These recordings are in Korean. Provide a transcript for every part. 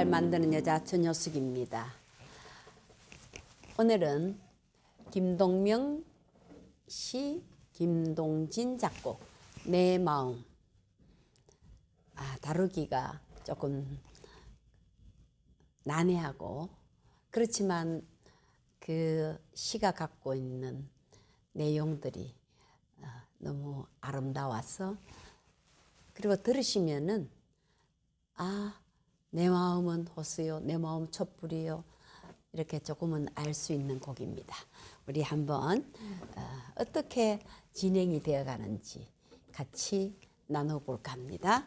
잘 만드는 여자 전효숙입니다. 오늘은 김동명 시, 김동진 작곡 내 마음 아, 다루기가 조금 난해하고 그렇지만 그 시가 갖고 있는 내용들이 어, 너무 아름다워서 그리고 들으시면은 아, 내 마음은 호수요, 내 마음 촛불이요. 이렇게 조금은 알 수 있는 곡입니다. 우리 한번 어, 떻게 진행이 되어 가는지 같이 나눠볼까 합니다.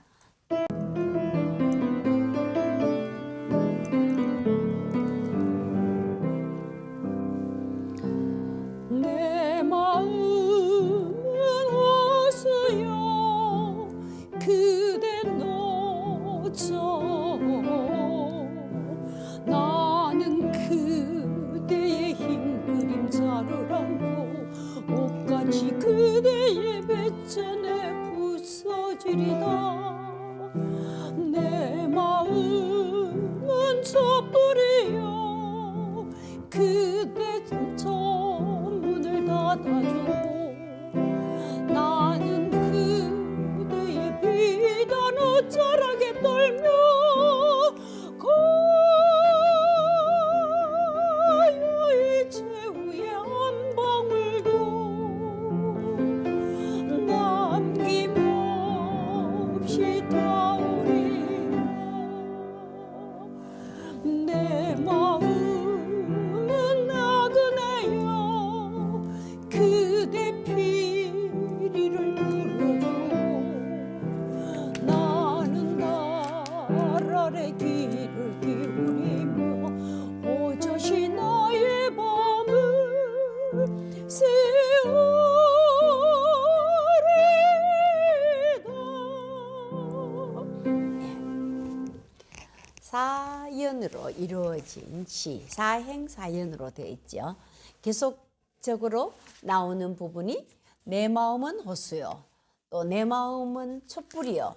시, 사행 사연으로 되어 있죠. 계속적으로 나오는 부분이 내 마음은 호수요. 또 내 마음은 촛불이요.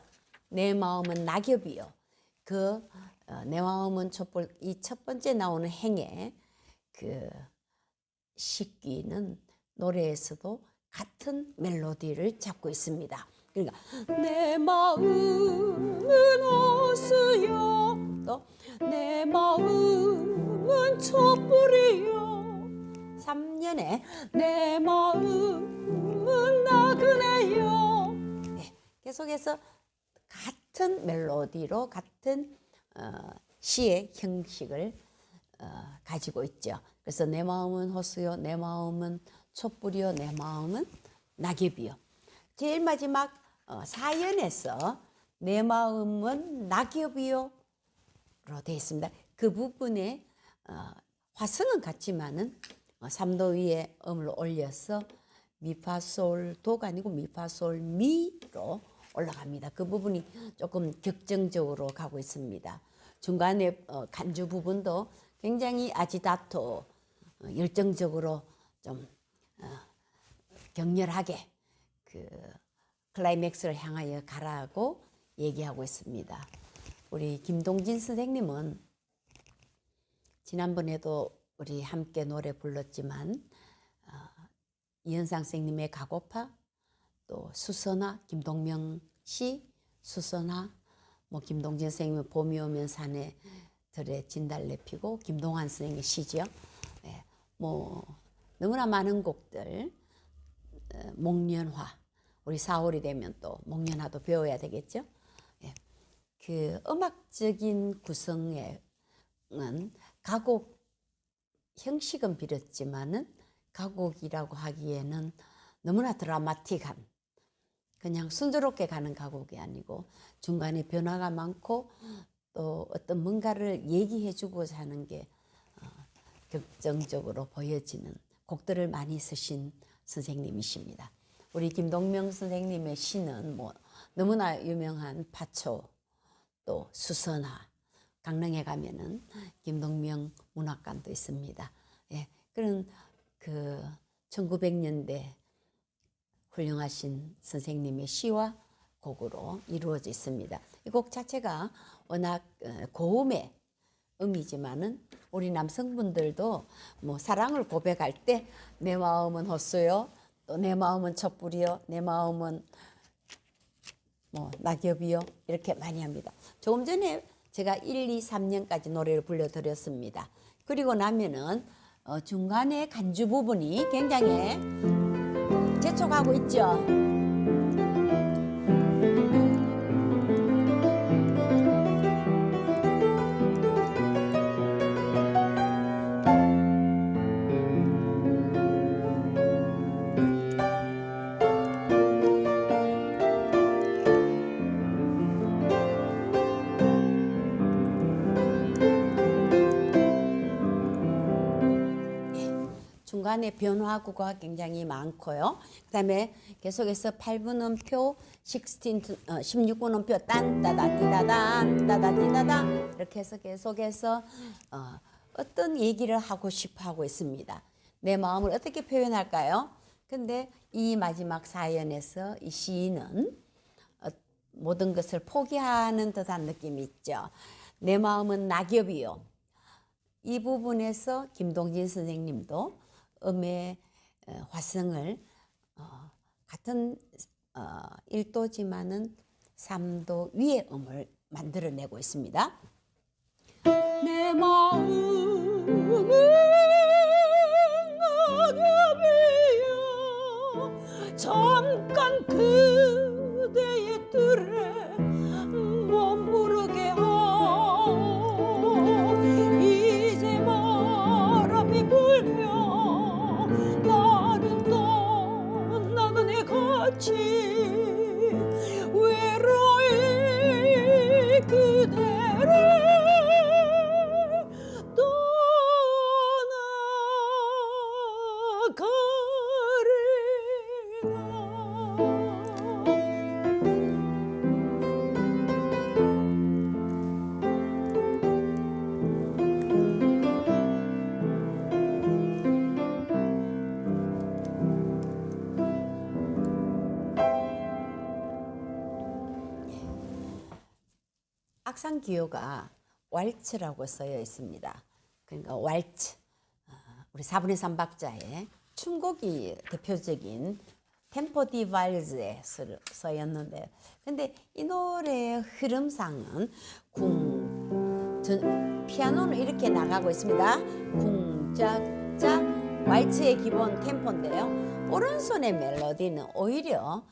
내 마음은 낙엽이요. 그내 마음은 촛불 이 첫 번째 나오는 행에 그 식기는 노래에서도 같은 멜로디를 잡고 있습니다. 그러니까 내 마음은 호수여 또 내 마음은 촛불이여 3년에 내 마음은 나그네여 네, 계속해서 같은 멜로디로 같은 어, 시의 형식을 어, 가지고 있죠. 그래서 내 마음은 호수요, 내 마음은 촛불이요, 내 마음은 낙엽이요. 제일 마지막 어, 사연에서 내 마음은 낙엽이요로 되어 있습니다. 그 부분에 어, 화성은 같지만은 어, 삼도 위에 음을 올려서 미파솔 도가 아니고 미파솔 미로 올라갑니다. 그 부분이 조금 격정적으로 가고 있습니다. 중간에 어, 간주 부분도 굉장히 아지다토 어, 열정적으로 좀 어, 격렬하게 그 클라이맥스를 향하여 가라고 얘기하고 있습니다. 우리 김동진 선생님은 지난번에도 우리 함께 노래 불렀지만 어, 이현상 선생님의 가고파 또 수선화 김동명 씨 수선화 뭐 김동진 선생님의 봄이 오면 산에 들에 진달래 피고 김동환 선생님의 시죠. 예, 뭐 너무나 많은 곡들 어, 목련화 우리 4월이 되면 또 목련화도 배워야 되겠죠. 예. 그 음악적인 구성에는 가곡 형식은 비렸지만은 가곡이라고 하기에는 너무나 드라마틱한 그냥 순조롭게 가는 가곡이 아니고 중간에 변화가 많고 또 어떤 뭔가를 얘기해 주고자 하는 게 어, 격정적으로 보여지는 곡들을 많이 쓰신 선생님이십니다. 우리 김동명 선생님의 시는 뭐 너무나 유명한 파초 또 수선화 강릉에 가면은 김동명 문학관도 있습니다. 예, 그런 그 1900년대 훌륭하신 선생님의 시와 곡으로 이루어져 있습니다. 이 곡 자체가 워낙 어, 고음의 음이지만은 우리 남성분들도 뭐 사랑을 고백할 때 내 마음은 헛소요 또 내 마음은 촛불이요 내 마음은 뭐 낙엽이요 이렇게 많이 합니다. 조금 전에 제가 1, 2, 3년까지 노래를 불려드렸습니다. 그리고 나면은 어, 중간에 간주 부분이 굉장히 재촉하고 있죠. 중간에 변화구가 굉장히 많고요. 그 다음에 계속해서 8분음표, 16, 어, 16분음표 딴 따다 띠다단 따다 띠다다 이렇게 해서 계속해서 어, 어떤 얘기를 하고 싶어 하고 있습니다. 내 마음을 어떻게 표현할까요? 근데 이 마지막 사연에서 이 시인은 어, 모든 것을 포기하는 듯한 느낌이 있죠. 내 마음은 낙엽이요. 이 부분에서 김동진 선생님도 음의 어, 화성을 어, 같은 어, 1도지만은 3도 위의 음을 만들어내고 있습니다. 내 마음은 낙엽이여 잠깐 그대의 뜰에 악상 기호가 왈츠라고 쓰여 있습니다. 그러니까 왈츠 어, 우리 4분의 3 박자에 춤곡이 대표적인 템포 디 발즈에 쓰- 쓰였는데 근데 이 노래의 흐름상은 궁 전, 피아노는 이렇게 나가고 있습니다. 궁짝짝 왈츠의 기본 템포인데요. 오른손의 멜로디는 오히려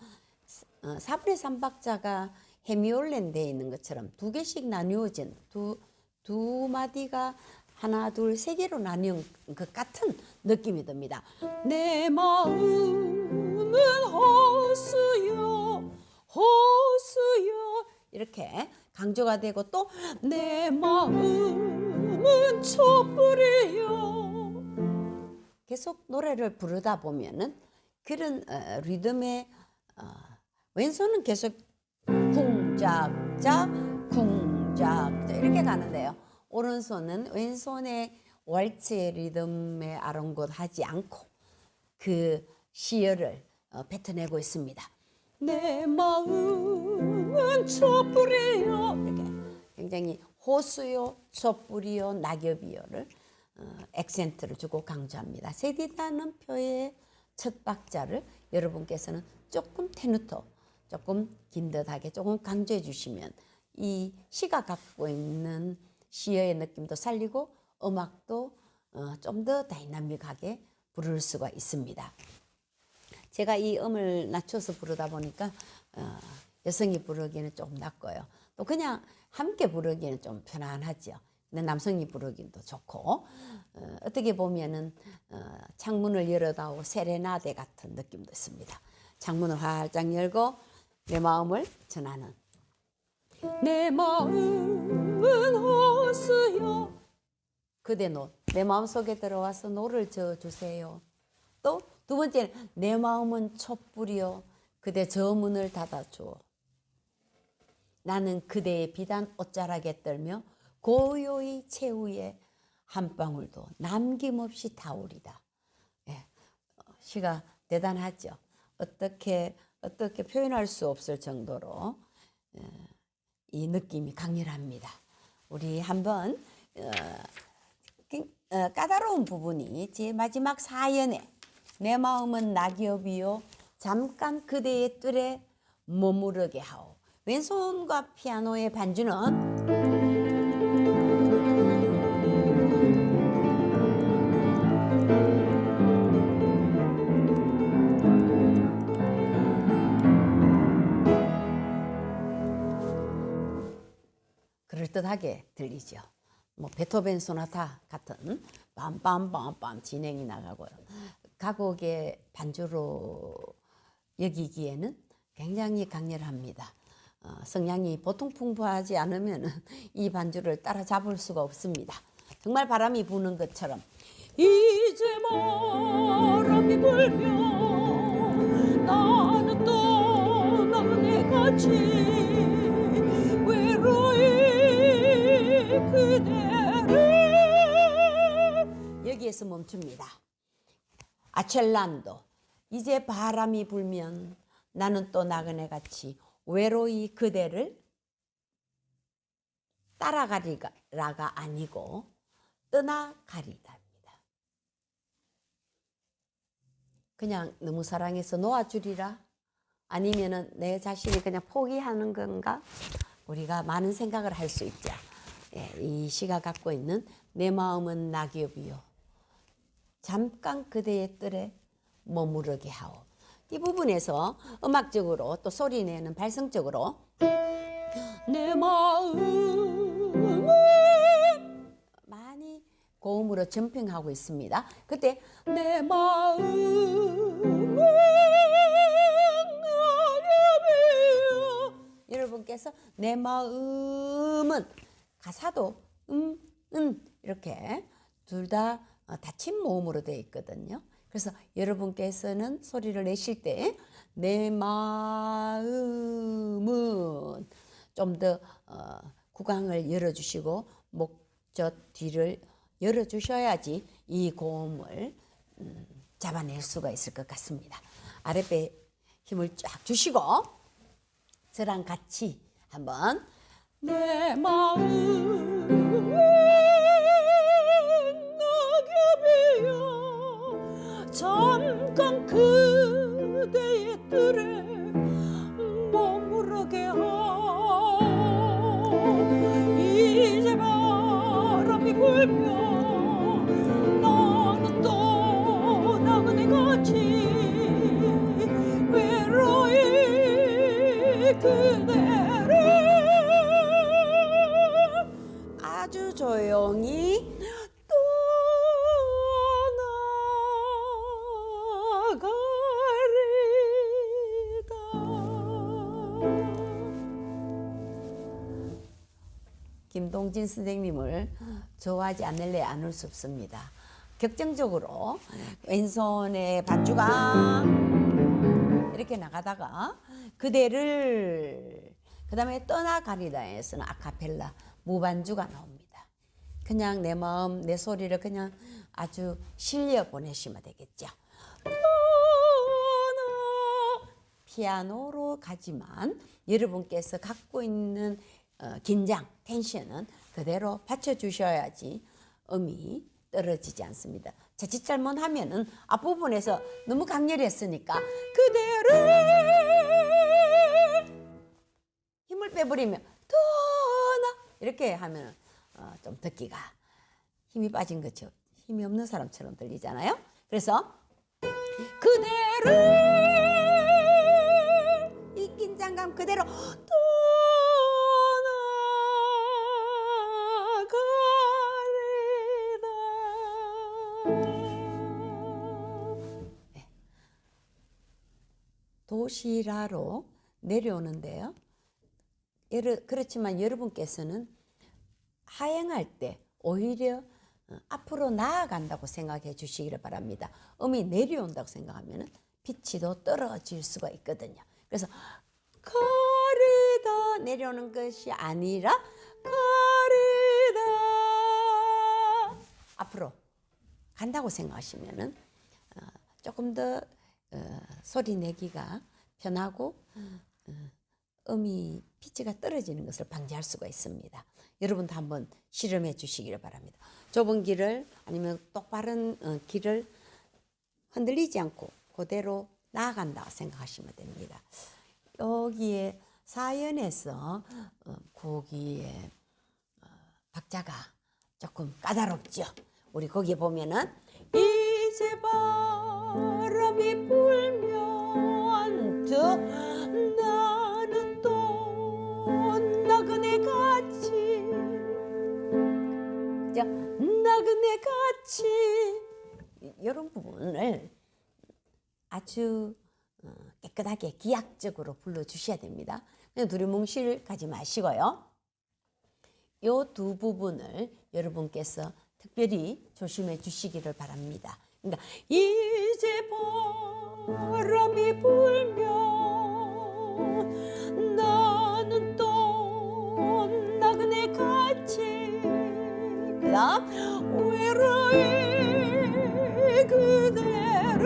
어, 4분의 3박자가 헤미올렌 되어 있는 것처럼 두 개씩 나누어진 두, 두 마디가 하나, 둘, 세 개로 나뉘은 것 같은 느낌이 듭니다. 내 마음은 호수요 호수요 이렇게 강조가 되고 또 내 마음은 촛불이요 계속 노래를 부르다 보면은 그런 어, 리듬의 어, 왼손은 계속 쿵짝짝 쿵짝짝 이렇게 가는데요. 오른손은 왼손의 왈츠의 리듬에 아랑곳하지 않고 그 시열을 어, 뱉어내고 있습니다. 내 마음은 촛불이요 이렇게 굉장히 호수요, 촛불이요, 낙엽이요를 어, 액센트를 주고 강조합니다. 세디다는 표의 첫 박자를 여러분께서는 조금 테누토, 조금 긴 듯하게 조금 강조해 주시면 이 시가 갖고 있는 시어의 느낌도 살리고 음악도 어, 좀 더 다이나믹하게 부를 수가 있습니다. 제가 이 음을 낮춰서 부르다 보니까 어, 여성이 부르기에는 좀 낫고요. 또 그냥 함께 부르기에는 좀 편안하죠. 근데 남성이 부르기도 좋고 어, 어떻게 보면은 어, 창문을 열어다오 세레나데 같은 느낌도 있습니다. 창문을 활짝 열고 내 마음을 전하는 내 마음은 호수요 그대 노. 내 마음 속에 들어와서 노를 저어 주세요. 또 두 번째는 내 마음은 촛불이요. 그대 저 문을 닫아줘. 나는 그대의 비단 옷자락에 떨며 고요히 채우에 한 방울도 남김없이 타오리다. 예, 어, 시가 대단하죠. 어떻게 어떻게 표현할 수 없을 정도로 예, 이 느낌이 강렬합니다. 우리 한번 어, 그- 어, 까다로운 부분이 제 마지막 사연에 내 마음은 낙엽이요 잠깐 그대의 뜰에 머무르게 하오. 왼손과 피아노의 반주는 그럴듯하게 들리죠. 뭐 베토벤 소나타 같은 빰빰빰빰 진행이 나가고요. 가곡의 반주로 여기기에는 굉장히 강렬합니다. 어, 성량이 보통 풍부하지 않으면 이 반주를 따라잡을 수가 없습니다. 정말 바람이 부는 것처럼 이제 바람이 불면 나는 떠나네 같이 그대를 여기에서 멈춥니다. 아첼란도 이제 바람이 불면 나는 또 나그네 같이 외로이 그대를 따라가리라가 아니고 떠나가리다입니다. 그냥 너무 사랑해서 놓아주리라 아니면은 내 자신이 그냥 포기하는 건가 우리가 많은 생각을 할 수 있죠. 예, 이 시가 갖고 있는 내 마음은 낙엽이요 잠깐 그대의 뜰에 머무르게 하오. 이 부분에서 음악적으로 또 소리 내는 발성적으로 내 마음은 많이 고음으로 점핑하고 있습니다. 그때 내 마음은 여러분께서 내 마음은 가사도 음, 음 이렇게 둘 다 닫힌 모음으로 되어 있거든요. 그래서 여러분께서는 소리를 내실 때 내 마음은 좀더 어, 구강을 열어주시고 목젖 뒤를 열어주셔야지 이 고음을 음, 잡아낼 수가 있을 것 같습니다. 아랫배 힘을 쫙 주시고 저랑 같이 한번 내 마음은 낙엽이여 잠깐 그대의 뜰에 머무르게 이제 바람이 불면 나는 또 나그네 같이 외로이 그대 아주 조용히 떠나가리다 김동진 선생님을 좋아하지 않을래 않을 수 없습니다. 격정적으로 왼손에 반주가 이렇게 나가다가 그대를 그 다음에 떠나가리다에서는 아카펠라 무반주가 나옵니다. 그냥 내 마음 내 소리를 그냥 아주 실려 보내시면 되겠죠. 피아노로 가지만 여러분께서 갖고 있는 어, 긴장, 텐션은 그대로 받쳐주셔야지 음이 떨어지지 않습니다. 자칫 잘못하면은 앞부분에서 너무 강렬했으니까 그대를 힘을 빼버리면 떠나 이렇게 하면 어, 좀 듣기가 힘이 빠진 것처럼 힘이 없는 사람처럼 들리잖아요. 그래서 그대를 이 긴장감 그대로 떠나가리다 도시라로 내려오는데요. 그렇지만 여러분께서는 하행할 때 오히려 어, 앞으로 나아간다고 생각해 주시기를 바랍니다. 음이 내려온다고 생각하면 빛이 더 떨어질 수가 있거든요. 그래서 거리다 내려오는 것이 아니라 거리다 앞으로 간다고 생각하시면은 어, 조금 더 어, 소리 내기가 편하고 어, 음이 피치가 떨어지는 것을 방지할 수가 있습니다. 여러분도 한번 실험해 주시기를 바랍니다. 좁은 길을 아니면 똑바른 어, 길을 흔들리지 않고 그대로 나아간다 생각하시면 됩니다. 여기에 사연에서 어, 거기에 어, 박자가 조금 까다롭죠. 우리 거기에 보면은 이제 바람이 불면 저 그죠? 나그네 같이 이런 부분을 아주 어, 깨끗하게 기약적으로 불러주셔야 됩니다. 두리뭉실 가지 마시고요. 이두 부분을 여러분께서 특별히 조심해 주시기를 바랍니다. 그러니까 이제 바람이 불면 나는 같이 그다음 외로이 그대를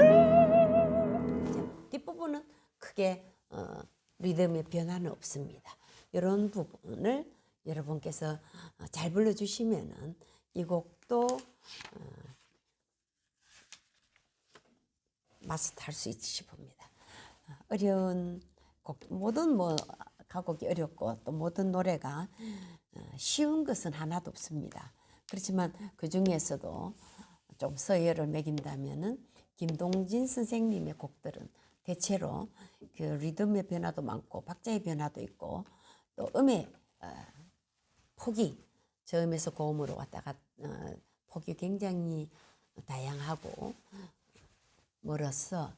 자, 뒷부분은 크게 어, 리듬의 변화는 없습니다. 이런 부분을 여러분께서 어, 잘 불러주시면은 이 곡도 어, 마스터할 수 있으시 봅니다. 어, 어려운 곡 모든 뭐 가곡이 어렵고 또 모든 노래가 어, 쉬운 것은 하나도 없습니다. 그렇지만 그 중에서도 좀 서열을 매긴다면은 김동진 선생님의 곡들은 대체로 그 리듬의 변화도 많고 박자의 변화도 있고 또 음의 어, 폭이 저음에서 고음으로 왔다 갔 어, 폭이 굉장히 다양하고 멀어서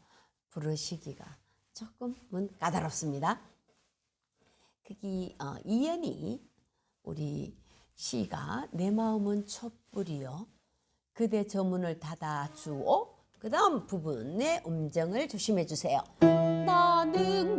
부르시기가 조금은 까다롭습니다. 거기 어, 이연이 우리 시가 내 마음은 촛불이요. 그대 저 문을 닫아주오. 그 다음 부분의 음정을 조심해 주세요. 나는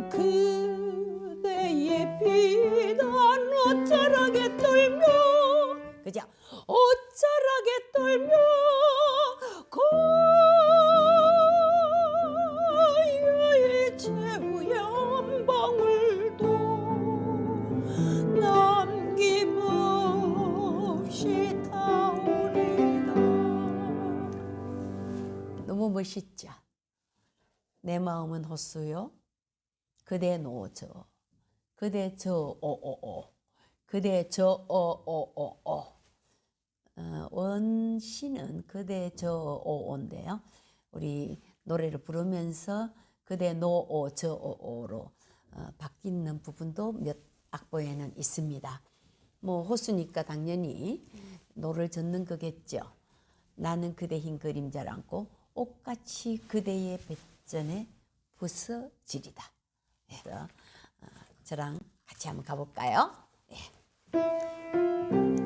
내 마음은 호수요? 그대 노저. 그대 저 오오오 그대 저 오오오오 어, 원시는 그대 저 오오인데요. 우리 노래를 부르면서 그대 노오 저 오오로 어, 바뀌는 부분도 몇 악보에는 있습니다. 뭐 호수니까 당연히 노를 젓는 거겠죠. 나는 그대 흰 그림자를 안고 옷같이 그대의 배전에 부서지리다. 예, 그래서 어, 저랑 같이 한번 가볼까요? 예.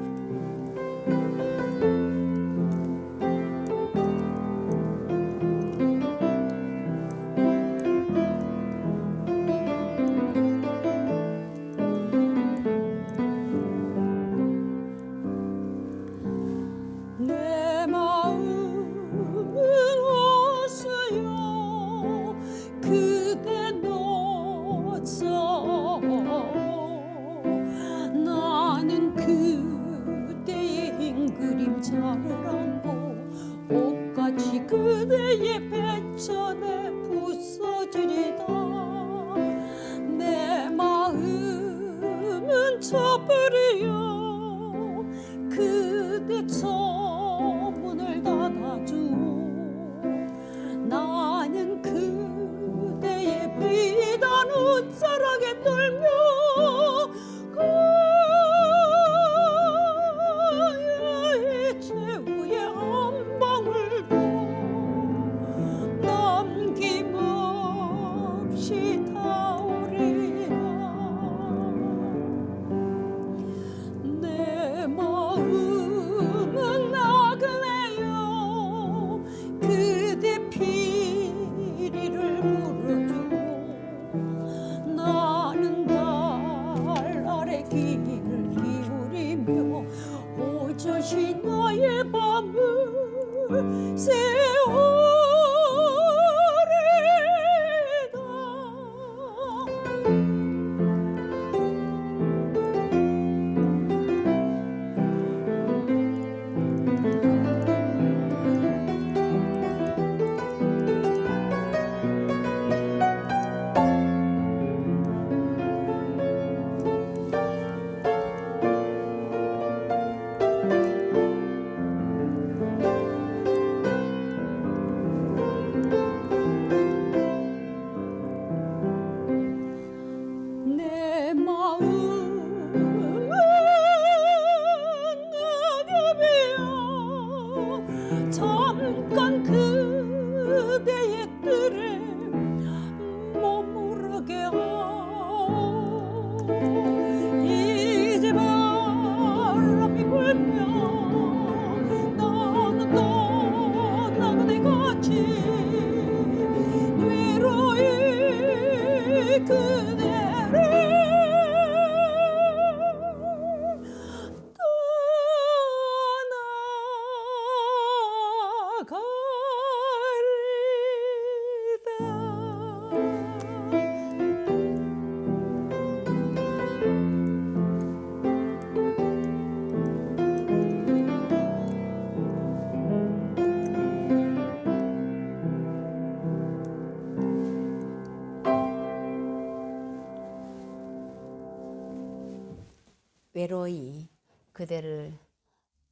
외로이 그대를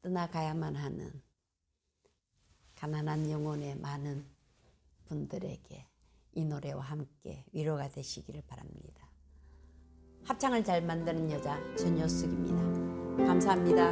떠나가야만 하는 가난한 영혼의 많은 분들에게 이 노래와 함께 위로가 되시기를 바랍니다. 합창을 잘 만드는 여자 전효숙입니다. 감사합니다.